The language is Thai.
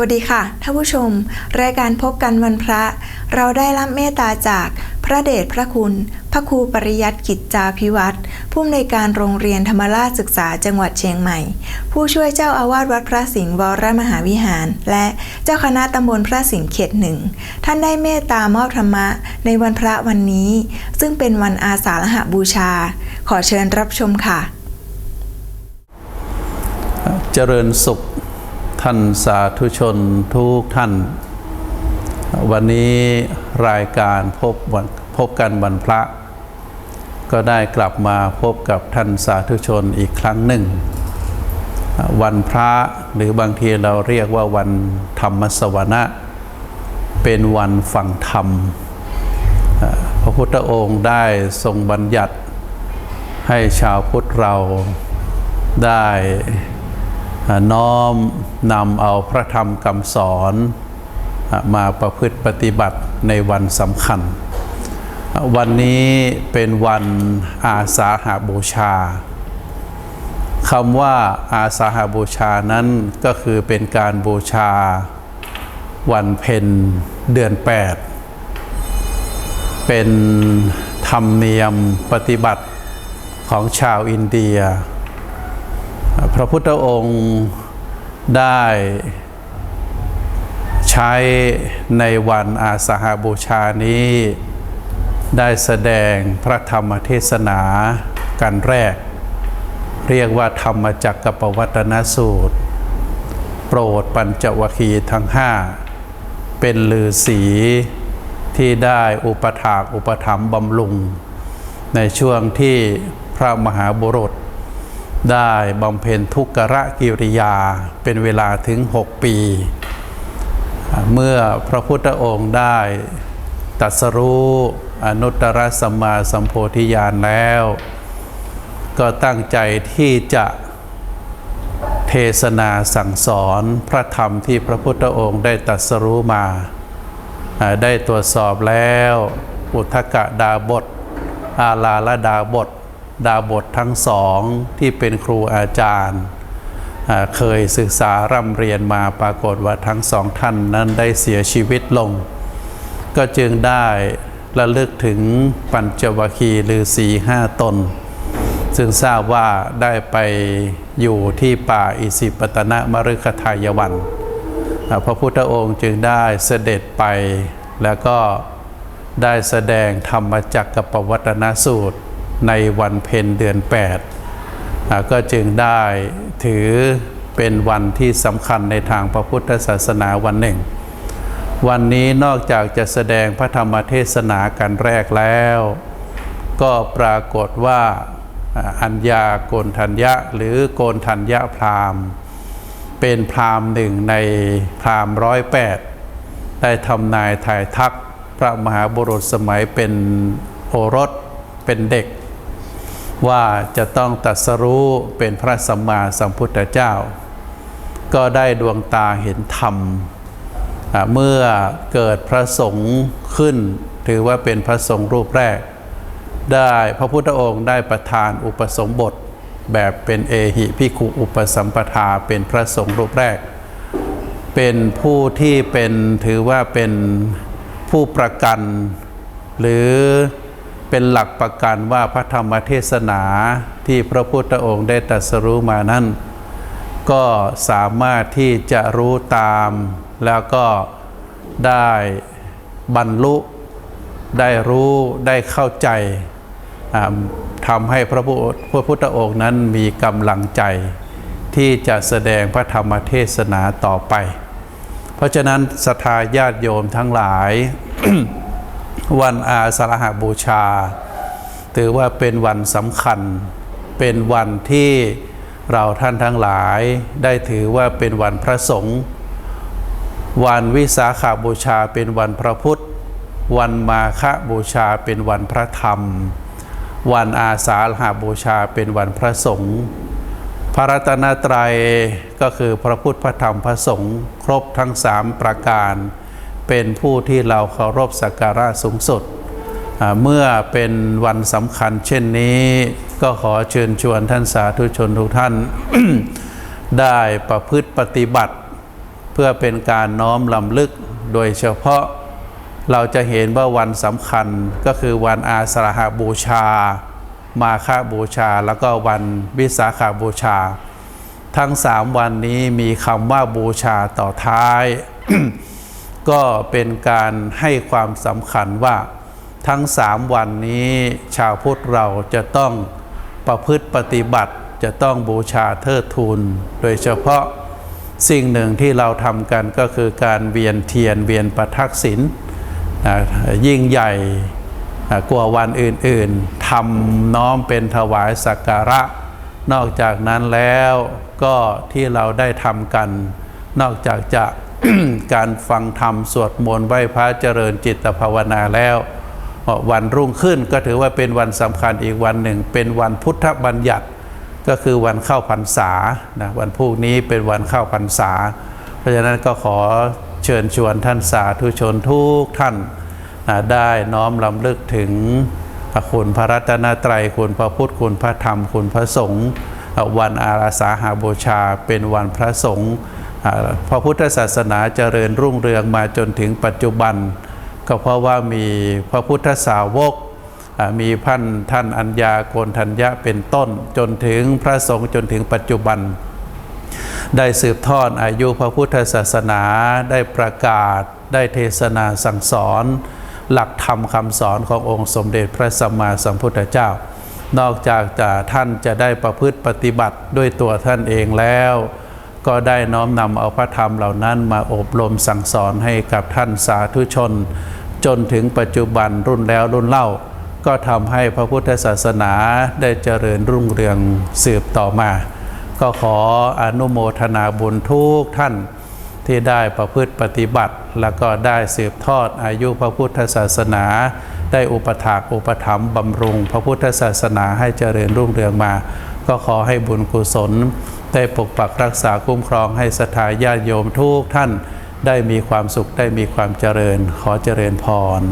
วัสดีค่ะท่านผู้ชม รายการพบกันวันพระ เราได้รับเมตตาจากพระเดชพระคุณ พระครูปริยัติกิจจาพิวัตรผู้อำนวยการโรงเรียนธรรมราชศึกษาจังหวัดเชียงใหม่ ผู้ช่วยเจ้าอาวาสวัดพระสิงห์วรมหาวิหาร และเจ้าคณะตำบลพระสิงห์เขตหนึ่งท่านได้เมตตามอบธรรมะในวันพระวันนี้ ซึ่งเป็นวันอาสาฬหบูชา ขอเชิญรับชมค่ะ เจริญสุข ท่านสาธุชนทุกท่าน วันนี้รายการพบวันพบกันวันพระ ก็ได้กลับมาพบกับท่านสาธุชนอีกครั้งหนึ่ง วันพระหรือบางทีเราเรียกว่าวันธรรมสวนะ เป็นวันฟังธรรม พระพุทธองค์ได้ทรงบัญญัติให้ชาวพุทธเราได้ น้อมนำเอาพระธรรมคำสอนมาประพฤติปฏิบัติในวันสำคัญ วันนี้เป็นวันอาสาหาบูชาคำว่าอาสาหาบูชานั้นก็คือเป็นการบูชาวันเพ็ญเดือน 8 เป็นธรรมเนียมปฏิบัติของชาวอินเดีย พระพุทธองค์ได้ใช้ในวันอาสาหบูชานี้ ได้แสดงพระธรรมเทศนากันแรก เรียกว่าธรรมจักรกับปวัตนสูตร โปรดปัญจวคีทั้งห้าเป็นลือสีที่ได้อุปถากอุปถัมบำรุง ในช่วงที่พระมหาบุรุษ ได้บำเพ็ญทุกขะกิริยาเป็นเวลาถึง 6 ปี เมื่อพระพุทธองค์ได้ตัสรู้อนุตตรสัมมาสัมโพธิญาณแล้ว ก็ตั้งใจที่จะเทศนาสั่งสอนพระธรรมที่พระพุทธองค์ได้ตัสรู้มา ได้ตรวจสอบแล้ว อุทกะดาบท อาลาละดาบท ดาบททั้งสองที่เป็นครูอาจารย์ เคยศึกษาร่ำเรียนมาปรากฏว่าทั้งสองท่านนั้นได้เสียชีวิตลง ก็จึงได้ระลึกถึงปัญจวัคคีย์ฤาษีห้าตน ซึ่งทราบว่าได้ไปอยู่ที่ป่าอิสิปตนะมฤคทายวัน พระพุทธองค์จึงได้เสด็จไปแล้วก็ได้แสดงธรรมจักรกับปวัตนสูตร ในวันเพ็ญเดือน 8 ก็จึงได้ถือเป็นวันที่สำคัญในทางพระพุทธศาสนาวันหนึ่ง วันนี้นอกจากจะแสดงพระธรรมเทศนากันแรกแล้ว ก็ปรากฏว่าอัญญาโกนทัญญะหรือโกนทัญญะพราหมณ์ เป็นพราหมณ์หนึ่งในพราหมณ์ร้อยแปดได้ทำนายถ่ายทักพระมหาบุรุษสมัยเป็นโอรสเป็นเด็ก ว่าจะต้องตัดสรู้เป็นพระสัมมาสัมพุทธเจ้า ก็ได้ดวงตาเห็นธรรม เมื่อเกิดพระสงฆ์ขึ้น ถือว่าเป็นพระสงฆ์รูปแรก ได้พระพุทธองค์ได้ประทานอุปสมบท แบบเป็นเอหิพิคุอุปสัมปทาเป็นพระสงฆ์รูปแรก เป็นผู้ที่เป็นถือว่าเป็นผู้ประกันหรือ เป็นหลักประกันว่าพระธรรมเทศนาที่พระพุทธองค์ได้ตรัสรู้มานั้น ก็สามารถที่จะรู้ตาม แล้วก็ได้บรรลุ ได้รู้ได้เข้าใจทำให้พระพุทธองค์นั้นมีกำลังใจ ที่จะแสดงพระธรรมเทศนาต่อไป เพราะฉะนั้นศรัทธาญาติโยมทั้งหลาย วันอาสาฬหบูชา ถือว่าเป็นวันสำคัญ เป็นวันที่เราท่านทั้งหลายได้ถือว่าเป็นวันพระสงฆ์วันวิสาขาบูชาเป็นวันพระพุทธ วันมาฆบูชาเป็นวันพระธรรม วันอาสาฬหบูชาเป็นวันพระสงฆ์พระรัตนตรัยก็คือพระพุทธพระธรรมพระสงฆ์ครบทั้งสามประการ เป็นผู้ที่เราเคารพสักการะสูงสุด เมื่อเป็นวันสำคัญเช่นนี้ก็ขอเชิญชวนท่านสาธุชนทุกท่าน ได้ประพฤติปฏิบัติ เพื่อเป็นการน้อมลำลึกโดยเฉพาะเราจะเห็นว่าวันสำคัญก็คือวันอาสาฬหบูชา มาฆาบูชา แล้วก็วันวิสาขาบูชา ทั้งสามวันนี้มีคำว่าบูชาต่อท้าย ก็เป็นการให้ความสำคัญว่าทั้งสามวันนี้ชาวพุทธเราจะต้องประพฤติปฏิบัติจะต้องบูชาเทิดทูนโดยเฉพาะสิ่งหนึ่งที่เราทำกันก็คือการเวียนเทียนเวียนประทักษิณยิ่งใหญ่กว่าวันอื่นๆทำน้อมเป็นถวายสักการะ นอกจากนั้นแล้วก็ที่เราได้ทำกัน นอกจากจะ การฟังธรรมสวดมนต์ไหว้พระเจริญจิตภาวนาแล้ว วันรุ่งขึ้นก็ถือว่าเป็นวันสำคัญอีกวันหนึ่ง เป็นวันพุทธบัญญัติก็คือวันเข้าพรรษานะวันพรุ่งนี้เป็นวันเข้าพรรษา เพราะฉะนั้นก็ขอเชิญชวนท่านสาธุชนทุกท่านนะได้น้อมลำลึกถึงคุณพระรัตนตรัยคุณพระพุทธคุณพระธรรมคุณพระสงฆ์วันอาราสาหาบูชาเป็นวันพระสงฆ์ พระพุทธศาสนาเจริญรุ่งเรืองมาจนถึงปัจจุบัน ก็เพราะว่ามีพระพุทธสาวกมีพันท่านอัญญาโกนทัญญะเป็นต้นจนถึงพระสงฆ์จนถึงปัจจุบัน ได้สืบทอดอายุพระพุทธศาสนาได้ประกาศ ได้เทศนาสั่งสอน หลักธรรมคำสอนขององค์สมเด็จพระสัมมาสัมพุทธเจ้า นอกจากจะท่านจะได้ประพฤติปฏิบัติด้วยตัวท่านเองแล้ว ก็ได้น้อมนำเอาพระธรรมเหล่านั้นมาอบรมสั่งสอนให้กับท่านสาธุชน จนถึงปัจจุบันรุ่นแล้วรุ่นเล่า ก็ทำให้พระพุทธศาสนาได้เจริญรุ่งเรืองสืบต่อมา ก็ขออนุโมทนาบุญทุกท่านที่ได้ประพฤติปฏิบัติ แล้วก็ได้สืบทอดอายุพระพุทธศาสนา ได้อุปถากอุปถัมภ์บำรุง พระพุทธศาสนาให้เจริญรุ่งเรืองมา ก็ขอให้บุญกุศล ได้ปกปักรักษาคุ้มครองให้ศรัทธาญาติโยมทุกท่านได้มีความสุขได้มีความเจริญขอเจริญพร